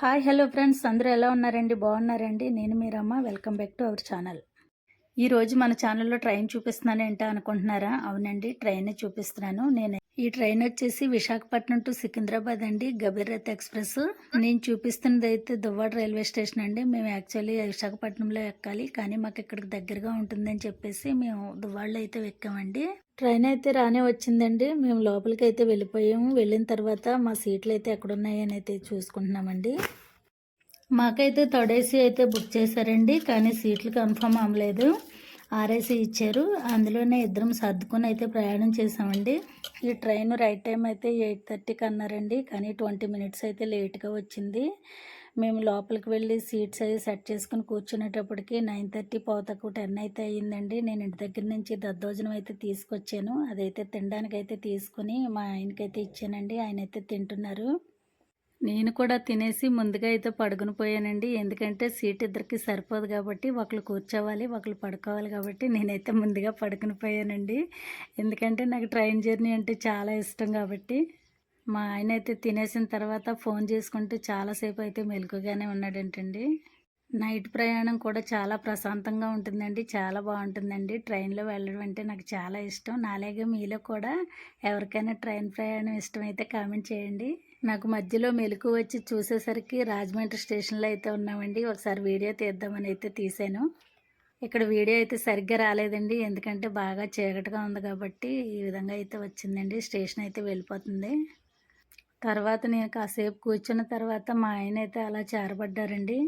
Hi hello friends. అందరూ ఎలా ఉన్నారండి? బాగున్నారండి? నేను Meeramma welcome back to our channel. ఈరోజు మన ఛానల్లో ట్రైన్ చూపిస్తున్నాను ఏంటో అనుకుంటున్నారా? అవునండి ట్రైన్ చూపిస్తున్నాను. నేను ఈ ట్రైన్ వచ్చేసి విశాఖపట్నం టు సికింద్రాబాద్ అండి గబీరత్ ఎక్స్ప్రెస్. నేను చూపిస్తున్నది అయితే దువ్వాడ రైల్వే స్టేషన్ అండి. మేము యాక్చువల్లీ విశాఖపట్నంలో ఎక్కాలి కానీ మాకు ఇక్కడికి దగ్గరగా ఉంటుందని చెప్పేసి మేము దువ్వాడలో అయితే ఎక్కామండి. ట్రైన్ అయితే రానే వచ్చిందండి. మేము లోపలికి అయితే వెళ్ళిపోయాము. వెళ్ళిన తర్వాత మా సీట్లు అయితే ఎక్కడున్నాయని అయితే చూసుకుంటున్నామండి. మాకైతే తొడేసి అయితే బుక్ చేశారండి కానీ సీట్లు కన్ఫర్మ్ అవ్వలేదు. ఆర్ఏసీ ఇచ్చారు. అందులోనే ఇద్దరం సర్దుకొని అయితే ప్రయాణం చేసామండి ఈ ట్రైన్ రైట్ టైం అయితే ఎయిట్ థర్టీకి అన్నారండి కానీ ట్వంటీ మినిట్స్ అయితే లేట్గా వచ్చింది. మేము లోపలికి వెళ్ళి సీట్స్ అవి సెట్ చేసుకుని కూర్చునేటప్పటికి నైన్ థర్టీ పోతకు టెన్ అయితే అయ్యిందండి. నేను ఇంటి దగ్గర నుంచి దద్దోజనం అయితే తీసుకొచ్చాను. అదైతే తినడానికి అయితే తీసుకుని మా ఆయనకైతే ఇచ్చానండి. ఆయన అయితే తింటున్నారు. నేను కూడా తినేసి ముందుగా అయితే పడుకుని పోయానండి. ఎందుకంటే సీట్ ఇద్దరికి సరిపోదు కాబట్టి ఒకళ్ళు కూర్చోవాలి ఒకళ్ళు పడుకోవాలి కాబట్టి నేనైతే ముందుగా పడుకుని పోయానండి. ఎందుకంటే నాకు ట్రైన్ జర్నీ అంటే చాలా ఇష్టం కాబట్టి మా ఆయన అయితే తినేసిన తర్వాత ఫోన్ చేసుకుంటూ చాలాసేపు అయితే మెలుకుగానే ఉన్నాడంటండి. నైట్ ప్రయాణం కూడా చాలా ప్రశాంతంగా ఉంటుందండి చాలా బాగుంటుందండి. ట్రైన్లో వెళ్ళడం అంటే నాకు చాలా ఇష్టం. నాలాగే మీలో కూడా ఎవరికైనా ట్రైన్ ప్రయాణం ఇష్టమైతే కామెంట్ చేయండి. నాకు మధ్యలో మెలకు వచ్చి చూసేసరికి రాజమండ్రి స్టేషన్లో అయితే ఉన్నామండి. ఒకసారి వీడియో తీద్దామని అయితే తీసాను ఇక్కడ వీడియో అయితే సరిగ్గా రాలేదండి. ఎందుకంటే బాగా చీకటిగా ఉంది కాబట్టి ఈ విధంగా అయితే వచ్చిందండి. స్టేషన్ అయితే వెళ్ళిపోతుంది. తర్వాత నేను కాసేపు కూర్చున్న తర్వాత మా ఆయన అయితే అలా చేరబడ్డారండి.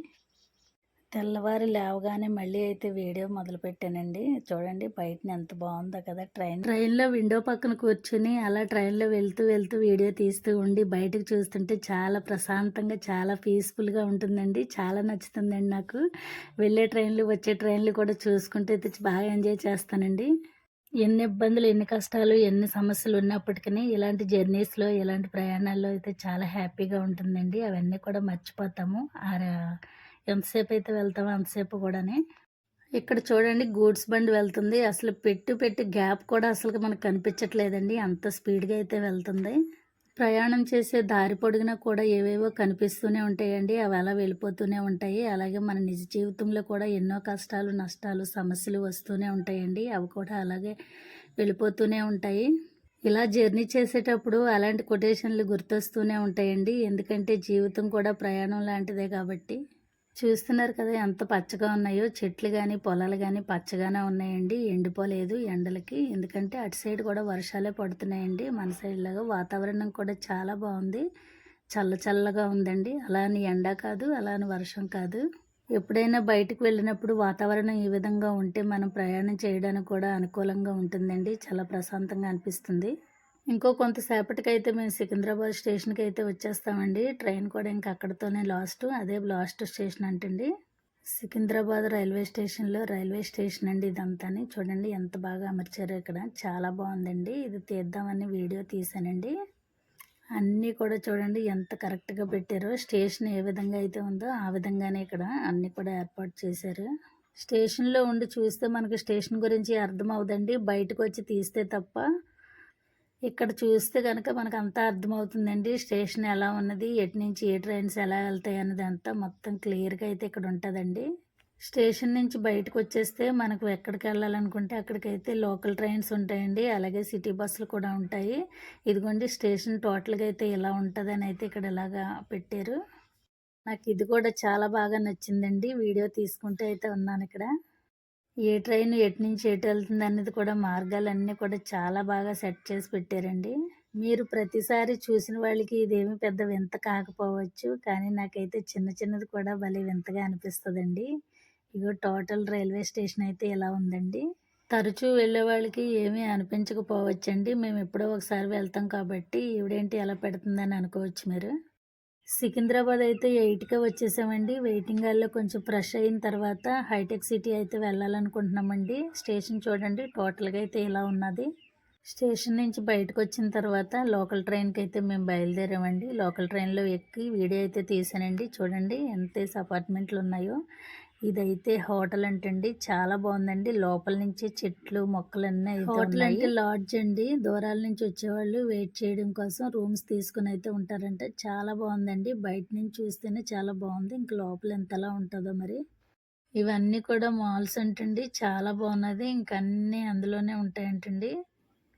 తెల్లవారి లేవగానే మళ్ళీ అయితే వీడియో మొదలుపెట్టానండి. చూడండి బయటని ఎంత బాగుందో కదా ట్రైన్. ట్రైన్లో విండో పక్కన కూర్చుని అలా ట్రైన్లో వెళ్తూ వెళ్తూ వీడియో తీస్తూ ఉండి బయటకు చూస్తుంటే చాలా ప్రశాంతంగా చాలా పీస్ఫుల్గా ఉంటుందండి. చాలా నచ్చుతుందండి నాకు. వెళ్ళే ట్రైన్లు వచ్చే ట్రైన్లు కూడా చూసుకుంటే అయితే బాగా ఎంజాయ్ చేస్తానండి. ఎన్ని ఇబ్బందులు ఎన్ని కష్టాలు ఎన్ని సమస్యలు ఉన్నప్పటికీ ఇలాంటి జర్నీస్లో ఇలాంటి ప్రయాణాల్లో అయితే చాలా హ్యాపీగా ఉంటుందండి. అవన్నీ కూడా మర్చిపోతాము. ఎంతసేపు అయితే వెళ్తామో అంతసేపు కూడానే. ఇక్కడ చూడండి గూడ్స్ బండి వెళ్తుంది. అసలు పెట్టు పెట్టి గ్యాప్ కూడా అసలు మనకు కనిపించట్లేదండి. అంత స్పీడ్గా అయితే వెళ్తుంది. ప్రయాణం చేసే దారి పొడిగినా కూడా ఏవేవో కనిపిస్తూనే ఉంటాయండి. అవి అలా వెళ్ళిపోతూనే ఉంటాయి. అలాగే మన నిజ జీవితంలో కూడా ఎన్నో కష్టాలు నష్టాలు సమస్యలు వస్తూనే ఉంటాయండి. అవి కూడా అలాగే వెళ్ళిపోతూనే ఉంటాయి. ఇలా జర్నీ చేసేటప్పుడు అలాంటి కొటేషన్లు గుర్తొస్తూనే ఉంటాయండి. ఎందుకంటే జీవితం కూడా ప్రయాణం లాంటిదే కాబట్టి. చూస్తున్నారు కదా ఎంత పచ్చగా ఉన్నాయో. చెట్లు కానీ పొలాలు కానీ పచ్చగానే ఉన్నాయండి. ఎండిపోలేదు ఎండలకి. ఎందుకంటే అటు సైడ్ కూడా వర్షాలే పడుతున్నాయండి. మన సైడ్ లాగా వాతావరణం కూడా చాలా బాగుంది. చల్ల చల్లగా ఉందండి. అలా అని ఎండ కాదు అలా అని వర్షం కాదు. ఎప్పుడైనా బయటకు వెళ్ళినప్పుడు వాతావరణం ఈ విధంగా ఉంటే మనం ప్రయాణం చేయడానికి కూడా అనుకూలంగా ఉంటుందండి. చాలా ప్రశాంతంగా అనిపిస్తుంది. ఇంకో కొంతసేపటికైతే మేము సికింద్రాబాద్ స్టేషన్కి అయితే వచ్చేస్తామండి. ట్రైన్ కూడా ఇంకా అక్కడతోనే లాస్ట్. అదే లాస్ట్ స్టేషన్ అంటండి. సికింద్రాబాద్ రైల్వే స్టేషన్లో రైల్వే స్టేషన్ అండి ఇదంతాని. చూడండి ఎంత బాగా అమర్చారో ఇక్కడ. చాలా బాగుందండి. ఇది తీద్దామని వీడియో తీసానండి. అన్నీ కూడా చూడండి ఎంత కరెక్ట్గా పెట్టారో. స్టేషన్ ఏ విధంగా అయితే ఉందో ఆ విధంగానే ఇక్కడ అన్నీ కూడా ఏర్పాటు చేశారు. స్టేషన్లో ఉండి చూస్తే మనకు స్టేషన్ గురించి అర్థం అవుదండి బయటకు వచ్చి తీస్తే తప్ప ఇక్కడ చూస్తే కనుక మనకు అంతా అర్థమవుతుందండి. స్టేషన్ ఎలా ఉన్నది ఎటు నుంచి ఏ ట్రైన్స్ ఎలా వెళ్తాయి అన్నది అంతా మొత్తం క్లియర్గా అయితే ఇక్కడ ఉంటుందండి. స్టేషన్ నుంచి బయటకు వచ్చేస్తే మనకు ఎక్కడికి వెళ్ళాలనుకుంటే అక్కడికైతే లోకల్ ట్రైన్స్ ఉంటాయండి. అలాగే సిటీ బస్సులు కూడా ఉంటాయి. ఇదిగోండి స్టేషన్ టోటల్గా అయితే ఇలా ఉంటుందని అయితే ఇక్కడ ఇలాగా పెట్టారు. నాకు ఇది కూడా చాలా బాగా నచ్చిందండి. వీడియో తీసుకుంటే అయితే ఉన్నాను ఇక్కడ. ఏ ట్రైన్ ఎటు నుంచి ఎటు వెళ్తుంది అనేది కూడా మార్గాలన్నీ కూడా చాలా బాగా సెట్ చేసి పెట్టారండి. మీరు ప్రతిసారి చూసిన వాళ్ళకి ఇదేమి పెద్ద వింత కాకపోవచ్చు కానీ నాకైతే చిన్న చిన్నది కూడా భలే వింతగా అనిపిస్తుందండి. ఇగో టోటల్ రైల్వే స్టేషన్ అయితే ఇలా ఉందండి. తరచూ వెళ్ళే వాళ్ళకి ఏమీ అనిపించకపోవచ్చండి. మేము ఎప్పుడో ఒకసారి వెళ్తాం కాబట్టి ఈవిడేంటి ఎలా పెడుతుందని అనుకోవచ్చు మీరు. సికింద్రాబాద్ అయితే ఎయిట్కే వచ్చేసామండి. వెయిటింగ్ హాల్లో కొంచెం ఫ్రెష్ అయిన తర్వాత హైటెక్ సిటీ అయితే వెళ్ళాలనుకుంటున్నామండి. స్టేషన్ చూడండి టోటల్గా అయితే ఇలా ఉన్నది. స్టేషన్ నుంచి బయటకు వచ్చిన తర్వాత లోకల్ ట్రైన్కి అయితే మేము బయలుదేరామండి. లోకల్ ట్రైన్లో ఎక్కి వీడియో అయితే తీసానండి. చూడండి ఎంత అపార్ట్మెంట్లు ఉన్నాయో ఇదైతే హోటల్ అంటండి చాలా బాగుందండి. లోపల నుంచి చెట్లు మొక్కలన్నీ హోటల్ అంటే లాడ్జ్ అండి. దూరాల నుంచి వచ్చేవాళ్ళు వెయిట్ చేయడం కోసం రూమ్స్ తీసుకుని అయితే ఉంటారంట. చాలా బాగుందండి. బయట నుంచి చూస్తేనే చాలా బాగుంది. ఇంక లోపల ఎంతలా ఉంటుందో మరి. ఇవన్నీ కూడా మాల్స్ అంటండి. చాలా బాగున్నది. ఇంక అన్నీ అందులోనే ఉంటాయంటండి.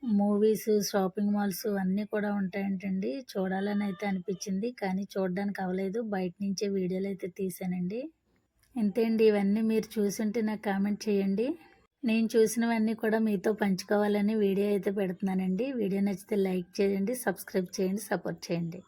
మూవీస్ షాపింగ్ మాల్స్ అన్నీ కూడా ఉంటాయంటండి. చూడాలని అయితే అనిపించింది. కానీ చూడడానికి అవ్వలేదు బయట నుంచే వీడియోలు అయితే తీసానండి. అండి ఇవన్నీ మీరు చూసుంటే నాకు కామెంట్ చేయండి. నేను చూసినవన్నీ కూడా మీతో పంచుకోవాలని వీడియో అయితే పెడుతున్నానండి. వీడియో నచ్చితే లైక్ చేయండి సబ్స్క్రైబ్ చేయండి సపోర్ట్ చేయండి.